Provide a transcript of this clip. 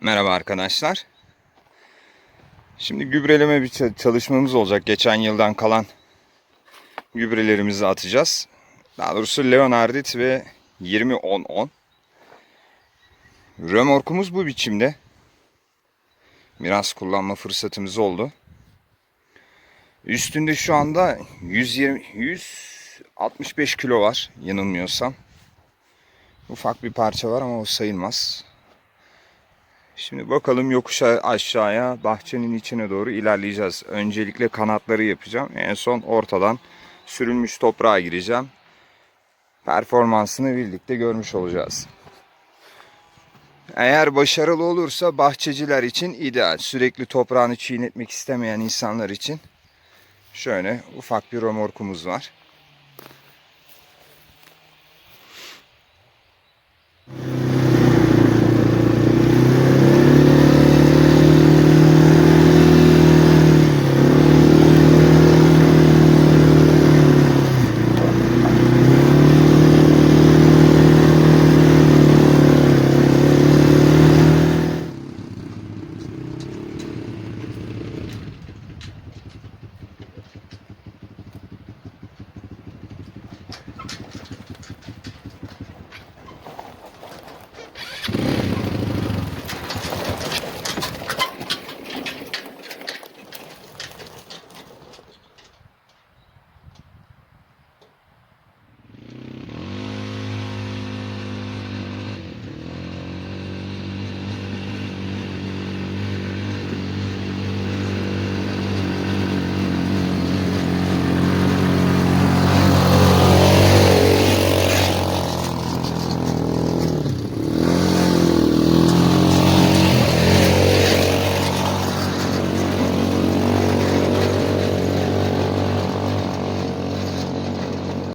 Merhaba arkadaşlar. Şimdi gübreleme bir ça- çalışmamız olacak. Geçen yıldan kalan gübrelerimizi atacağız. Daha doğrusu Leonardit ve 20-10-10. Römorkumuz bu biçimde. Biraz kullanma fırsatımız oldu. Üstünde şu anda 120 165 kilo var yanılmıyorsam. Ufak bir parça var ama o sayılmaz. Şimdi bakalım yokuş aşağıya bahçenin içine doğru ilerleyeceğiz. Öncelikle kanatları yapacağım. En son ortadan sürülmüş toprağa gireceğim. Performansını birlikte görmüş olacağız. Eğer başarılı olursa bahçeciler için ideal. Sürekli toprağını çiğnetmek istemeyen insanlar için şöyle ufak bir römorkumuz var.